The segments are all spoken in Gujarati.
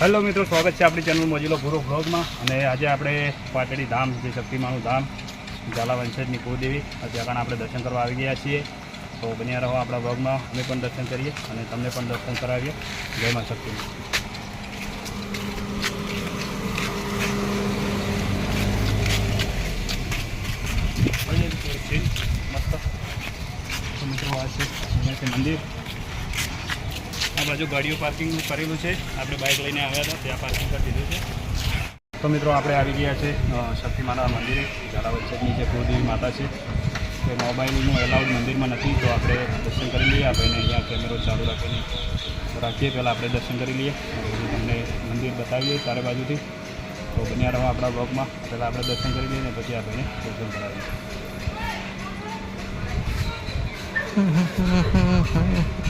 હેલો મિત્રો, સ્વાગત છે આપણી ચેનલ મોજીલો પૂરો બ્લોગમાં. અને આજે આપણે પાટડી ધામ, જે શક્તિમાનું ધામ ઝાલા વંશજની કુળદેવી ત્યાં આપણે દર્શન કરવા આવી ગયા છીએ. તો બન્યા રહો આપણા બ્લોગમાં. અમે પણ દર્શન કરીએ અને તમને પણ દર્શન કરાવીએ. જય માં શક્તિ. મસ્ત મિત્રો આ છે મંદિર. આ બાજુ ગાડીઓ પાર્કિંગ કરેલું છે. આપણે બાઇક લઈને આવ્યા હતા, ત્યાં પાર્કિંગ કરી દીધું છે. તો મિત્રો, આપણે આવી ગયા છે શક્તિમાના મંદિરે. ઝાલા વચ્ચેની જે કુળદેવી માતા છે, તે મોબાઈલનું એલાઉડ મંદિરમાં નથી. તો આપણે દર્શન કરી લઈએ. આપણે અહીંયા કેમેરો ચાલુ રાખીને રાખીએ. પહેલાં આપણે દર્શન કરી લઈએ. તમને મંદિર બતાવીએ ચારે બાજુથી. તો બન્યા રહો આપણા બ્લોગમાં પહેલાં આપણે દર્શન કરી લઈએ અને પછી આપણે દર્શન કરાવીએ.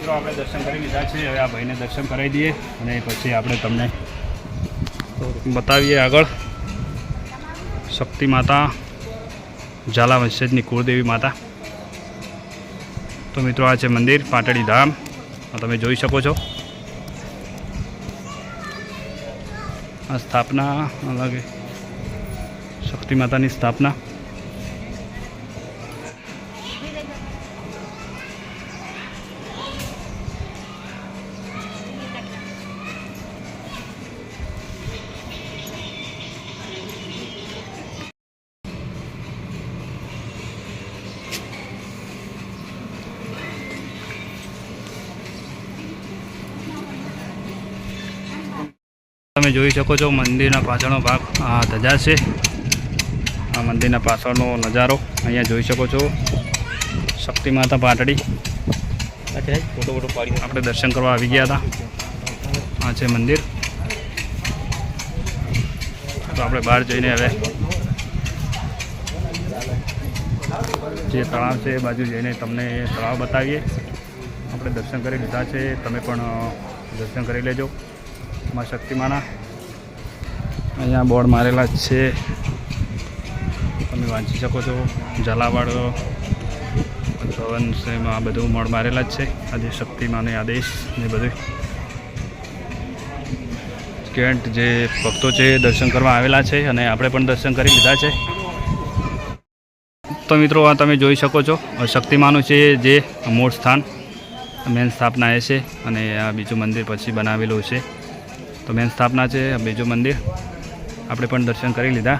મિત્રો, આપણે દર્શન કરી લીધા છે. હવે આ ભાઈને દર્શન કરાવી દઈએ અને પછી આપણે તમને બતાવીએ આગળ. શક્તિ માતા ઝાલા વંશજની કુળદેવી માતા. તો મિત્રો, આ છે મંદિર, પાટડી ધામ. તમે જોઈ શકો છો. આ સ્થાપના અલગ શક્તિ માતાની સ્થાપના. જોઈ શકો છો મંદિરના પાછળનો ભાગ. આ ધજા છે. આ મંદિરના પાછળનો નજારો અહીંયા જોઈ શકો છો. શક્તિ માતા પાટડી. ફોટો ફોટો પાડી આપણે દર્શન કરવા આવી ગયા હતા. આ છે મંદિર. તો આપણે બહાર જઈને હવે જે તળાવ છે એ બાજુ જઈને તમને તળાવ બતાવીએ. આપણે દર્શન કરી લીધા છે. તમે પણ દર્શન કરી લેજો. માં શક્તિમાના. અહીંયા બોર્ડ મારેલા જ છે. તમે વાંચી શકો છો. ઝાલાવાડો છે એમાં આ બધું બોર્ડ મારેલા જ છે. આજે શક્તિમાને આદેશ ને બધું. કેન્ટ જે ભક્તો છે દર્શન કરવા આવેલા છે અને આપણે પણ દર્શન કરી લીધા છે. તો મિત્રો, આ તમે જોઈ શકો છો. શક્તિમાનું છે જે મૂળ સ્થાન મેન સ્થાપના એ છે અને આ બીજું મંદિર પછી બનાવેલું છે. તો મેન સ્થાપના છે બીજું મંદિર. આપણે પણ દર્શન કરી લીધા.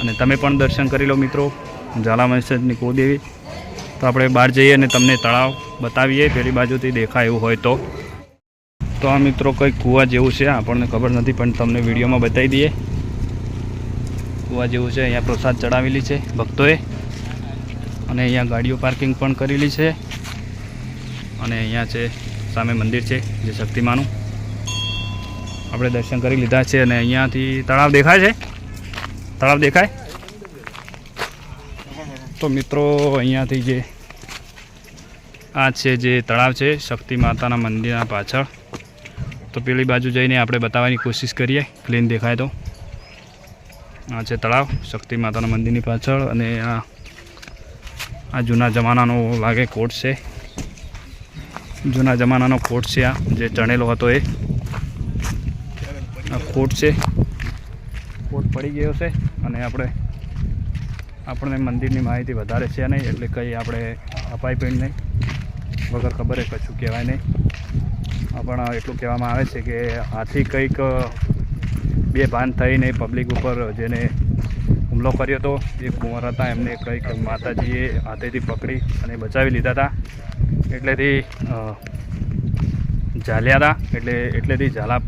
અને તમે પણ દર્શન કરી લો મિત્રો. ઝાલા મહેસની કુળદેવી. તો આપણે બહાર જઈએ અને તમને તળાવ બતાવીએ. પેલી બાજુથી દેખાય એવું હોય તો. તો આ મિત્રો કંઈક કૂવા જેવું છે. આપણને ખબર નથી, પણ તમને વિડીયોમાં બતાવી દઈએ. કૂવા જેવું છે. અહીંયા પ્રસાદ ચડાવેલી છે ભક્તોએ. અને અહીંયા ગાડીઓ પાર્કિંગ પણ કરેલી છે. અને અહીંયા છે સામે મંદિર છે, જે શક્તિમાનું. આપણે દર્શન કરી લીધા છે અને અહીંયાથી તળાવ દેખાય છે? તળાવ દેખાય? તો મિત્રો, અહીંયાથી જે આ છે જે તળાવ છે, શક્તિ માતાના મંદિરના પાછળ. તો પેલી બાજુ જઈને આપણે બતાવવાની કોશિશ કરીએ. ક્લીન દેખાય તો. આ છે તળાવ, શક્તિ માતાના મંદિરની પાછળ અને આ આ જૂના જમાનાનો લાગે કોટ છે. જૂના જમાનાનો કોટ છે આ, જે ચણેલો હતો એ. કોટ છે. કોટ પડી ગયો છે અને આપણે આપણને મંદિરની માહિતી વધારે છે નહીં, એટલે કંઈ આપણે અપાય પણ નહીં. વગર ખબરે કશું કહેવાય નહીં. પણ એટલું કહેવામાં આવે છે કે હાથી કંઈક બે ભાન થઈને પબ્લિક ઉપર જેને હુમલો કર્યો હતો એ કુંવર હતા, એમને કંઈક માતાજીએ હાથેથી પકડી અને બચાવી લીધા હતા. એટલેથી ઝાલ્યા હતા. એટલે એટલેથી ઝાલા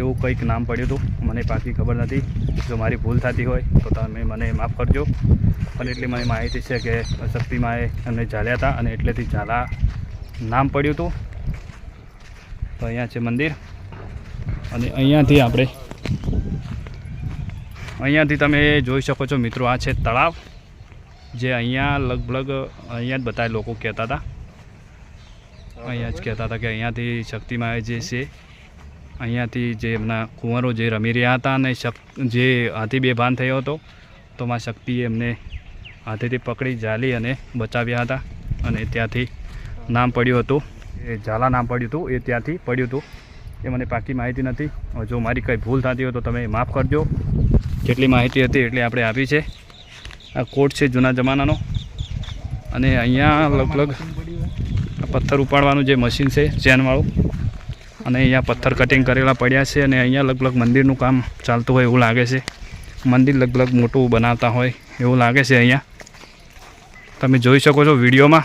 એવું કંઈક નામ પડ્યું હતું. મને પાકી ખબર નથી. જો મારી ભૂલ થતી હોય તો તમે મને માફ કરજો. અને એટલી મને માહિતી છે કે શક્તિમાએ એમને ઝાલ્યા હતા અને એટલેથી ઝાલા નામ પડ્યું હતું. તો અહીંયા છે મંદિર. અને અહીંયાથી આપણે અહીંયાથી તમે જોઈ શકો છો મિત્રો, આ છે તળાવ, જે અહીંયા લગભગ અહીંયા જ બધા લોકો કહેતા હતા. અહીંયા જ કહેતા હતા કે અહીંયાથી શક્તિમાં જે છે અહીંયાથી જે એમના કુંવરો જે રમી રહ્યા હતા અને શક, જે હાથી બેભાન થયો હતો, તો માં શક્તિએ એમને હાથેથી પકડી જાલી અને બચાવ્યા હતા. અને ત્યાંથી નામ પડ્યું હતું, એ ઝાલા નામ પડ્યું હતું, એ ત્યાંથી પડ્યું હતું. એ મને પાકી માહિતી નથી. જો મારી કંઈ ભૂલ થતી હોય તો તમે માફ કરજો. જેટલી માહિતી હતી એટલી આપણે આપી છે. આ કોટ છે જૂના જમાનાનો. અને અહીંયા લગભગ પથ્થર ઉપાડવાનું જે મશીન છે, ચેનવાળું. અને અહીંયા પથ્થર કટિંગ કરેલા પડ્યા છે અને અહીંયા લગભગ મંદિરનું કામ ચાલતું હોય એવું લાગે છે. મંદિર લગભગ મોટું બનાવતા હોય એવું લાગે છે અહીંયા. તમે જોઈ શકો છો વિડીયોમાં.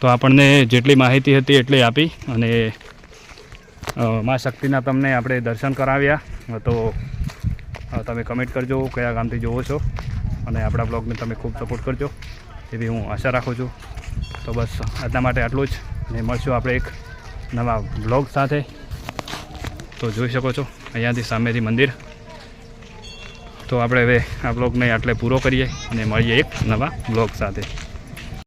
તો આપણને જેટલી માહિતી હતી એટલી આપી અને મા શક્તિના તમને આપણે દર્શન કરાવ્યા. તો તમે કમેન્ટ કરજો કયા ગામથી જોવો છો અને આપણા બ્લોગને તમે ખૂબ સપોર્ટ કરજો. એવી હું આશા રાખું છું. તો બસ આજના માટે આટલું જ ને મળશું આપણે એક નવા બ્લોગ સાથે. તો જોઈ શકો છો, અહીંયાથી સામેથી મંદિર. તો આપણે હવે આ બ્લોગને આટલે પૂરો કરીએ અને મળીએ એક નવા બ્લોગ સાથે.